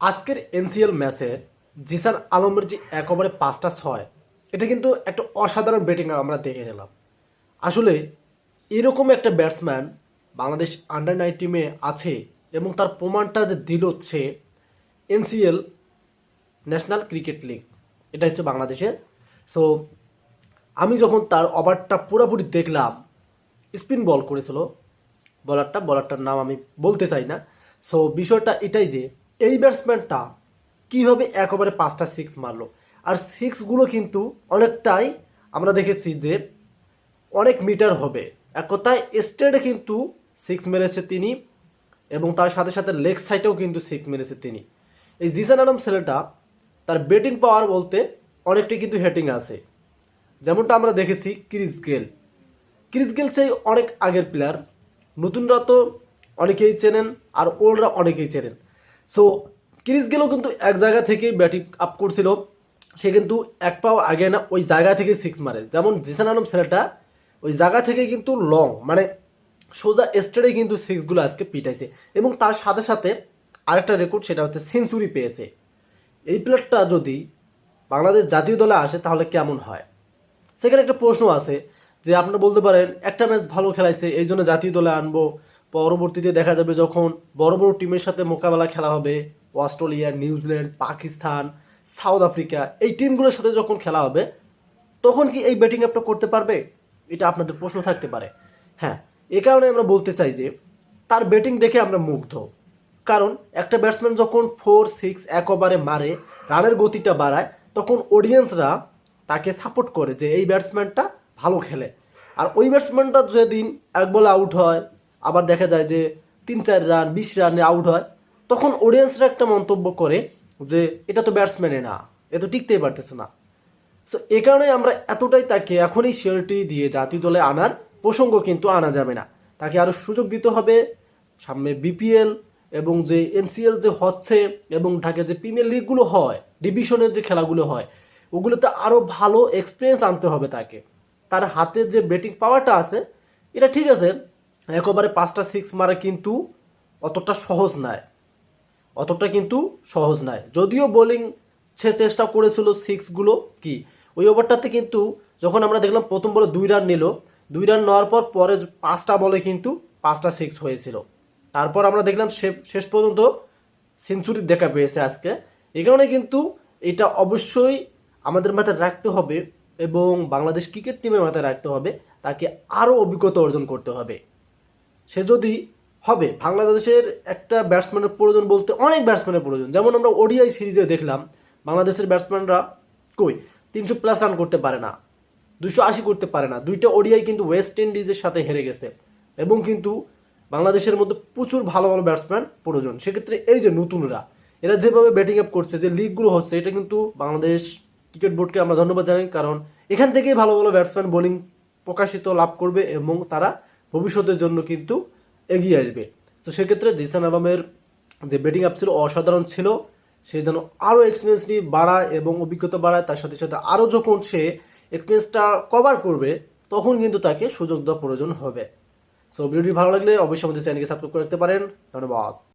আজকের এনসিএল ম্যাচে জিসান আলমের যে এক ওভারে পাঁচটা ছয়, এটা কিন্তু একটা অসাধারণ ব্যাটিং আমরা দেখে গেলাম। আসলে এরকম একটা ব্যাটসম্যান বাংলাদেশ আন্ডার নাইন টিমে আছে এবং তার প্রমাণটা যে দিল সে N C L national cricket league এটা হচ্ছে বাংলাদেশের। সো আমি যখন তার ওভারটা পুরোপুরি দেখলাম স্পিন বল করেছিল বলারটা বলারটার নাম আমি বলতে চাই না। সো বিষয়টা এটাই যে এই ব্যাটসম্যানটা কীভাবে এক ওভারে পাঁচটা সিক্স মারলো? আর সিক্সগুলো কিন্তু অনেকটাই আমরা দেখেছি যে অনেক মিটার হবে। এক কথায় স্টেটে কিন্তু সিক্স মেরেছে তিনি এবং তার সাথে সাথে লেগ সাইডেও কিন্তু সিক্স মেরেছে তিনি। এই জিসান আলম ছেলেটা তার ব্যাটিং পাওয়ার বলতে অনেকটাই কিন্তু হেটিং আছে। যেমনটা আমরা দেখেছি ক্রিস গেল। ক্রিস গেল সেই অনেক আগের প্লেয়ার নতুনরা তো অনেকেই চেনেন আর ওল্ডরা অনেকেই চেনেন। সো ক্রিস গেলও কিন্তু এক জায়গা থেকেই ব্যাটিং আপ করছিল। সে কিন্তু এক পাও আগে না, ওই জায়গা থেকে সিক্স মারে। যেমন জিসান আলম ছেলেটা, ওই জায়গা থেকে কিন্তু লং মানে সোজা স্টেটে কিন্তু সিক্সগুলো আজকে পিটাইছে। এবং তার সাথে সাথে আরেকটা রেকর্ড সেটা হচ্ছে সেঞ্চুরি পেয়েছে। এই প্লেয়ারটা যদি বাংলাদেশ জাতীয় দলে আসে, তাহলে কেমন হয়? সেখানে একটা প্রশ্ন আছে যে আপনারা বলতে পারেন, একটা ম্যাচ ভালো খেলাইছে, এই জন্য জাতীয় দলে আনব। পরবর্তীতে দেখা যাবে যখন বড় বড় টিমের সাথে মোকাবেলা খেলা হবে, Australia, New Zealand, Pakistan, South Africa, এই টিমগুলোর সাথে যখন খেলা হবে, তখন কি এই ব্যাটিং আপটা করতে পারবে? এটা আপনাদের প্রশ্ন থাকতে পারে। হ্যাঁ এ কারণে আমরা বলতে চাই যে, তার ব্যাটিং দেখে আমরা মুগ্ধ। কারণ একটা ব্যাটসম্যান যখন ফোর সিক্স এক ওভারে মারে, রানের গতিটা বাড়ায়, তখন অডিয়েন্সরা তাকে সাপোর্ট করে যে, এই ব্যাটসম্যানটা ভালো খেলে। আর ওই ব্যাটসম্যানটা যেদিন এক বলে আউট হয় আবার দেখা যায় যে তিন, চার রান বিশ রানে আউট হয়। তখন অডিয়েন্সরা একটা মন্তব্য করে যে, এটা তো ব্যাটসম্যানে না, এ তো টিকতেই পারতেছে না। সো এ কারণে আমরা এতটাই তাকে এখনই শিওরিটি দিয়ে জাতীয় দলে আনার প্রসঙ্গ কিন্তু আনা যাবে না। তাকে আরও সুযোগ দিতে হবে। সামনে বিপিএল এবং যে এনসিএল যে হচ্ছে এবং ঢাকা যে প্রিমিয়ার লিগগুলো হয় ডিভিশনের যে খেলাগুলো হয়, ওগুলোতে আরও ভালো এক্সপিরিয়েন্স আনতে হবে তাকে। তার হাতে যে ব্যাটিং পাওয়ারটা আছে, এটা ঠিক আছে একেবারে পাঁচটা সিক্স মারা কিন্তু অতটা সহজ নয়। অতটা কিন্তু সহজ নয়। যদিও বোলিং সে চেষ্টা করেছিল সিক্সগুলো কি? ওই ওভারটাতে কিন্তু যখন আমরা দেখলাম প্রথম বলে দুই রান নিল, দুই রান নেওয়ার পর পরে পাঁচটা বলে কিন্তু পাঁচটা সিক্স হয়েছিল। তারপর আমরা দেখলাম শেষ পর্যন্ত সেঞ্চুরি দেখা পেয়েছে আজকে। এই কারণে কিন্তু এটা অবশ্যই আমাদের মাথায় রাখতে হবে এবং বাংলাদেশ ক্রিকেট টিমের মাথায় রাখতে হবে। তাকে আরও অভিজ্ঞতা অর্জন করতে হবে। সে যদি হবে, বাংলাদেশের একটা ব্যাটসম্যানের প্রয়োজন বলতে অনেক ব্যাটসম্যানের প্রয়োজন। যেমন আমরা ওডিআই সিরিজে দেখলাম, বাংলাদেশের ব্যাটসম্যানরা কই? তিনশো প্লাস রান করতে পারে না, দুইশো আশি করতে পারে না। দুইটা ওডিআই কিন্তু ওয়েস্ট ইন্ডিজের সাথে হেরে গেছে। এবং কিন্তু বাংলাদেশের মধ্যে প্রচুর ভালো ভালো ব্যাটসম্যান প্রয়োজন। সেক্ষেত্রে এই যে নতুনরা, এরা যেভাবে ব্যাটিং আপ করছে, যে লিগগুলো হচ্ছে, এটা কিন্তু বাংলাদেশ ক্রিকেট বোর্ডকে আমরা ধন্যবাদ জানাই। কারণ এখান থেকেই ভালো ভালো ব্যাটসম্যান বোলিং প্রকাশিত লাভ করবে এবং তারা ভবিষ্যতের জন্য কিন্তু এগিয়ে আসবে। তো সেক্ষেত্রে জিসান আবামের যে ব্যাটিং আপ ছিল অসাধারণ ছিল, সে যেন আরও এক্সপিরিয়েন্স নিয়ে বাড়ায় এবং অভিজ্ঞতা বাড়ায়, তার সাথে সাথে আরও যখন সে এক্সপিরিয়েন্সটা কভার করবে, তখন কিন্তু তাকে সুযোগ দেওয়া প্রয়োজন হবে। সো ভিডিওটি ভালো লাগলে অবশ্যই আমাদের চ্যানেলকে সাবস্ক্রাইব করে রাখতে পারেন। ধন্যবাদ।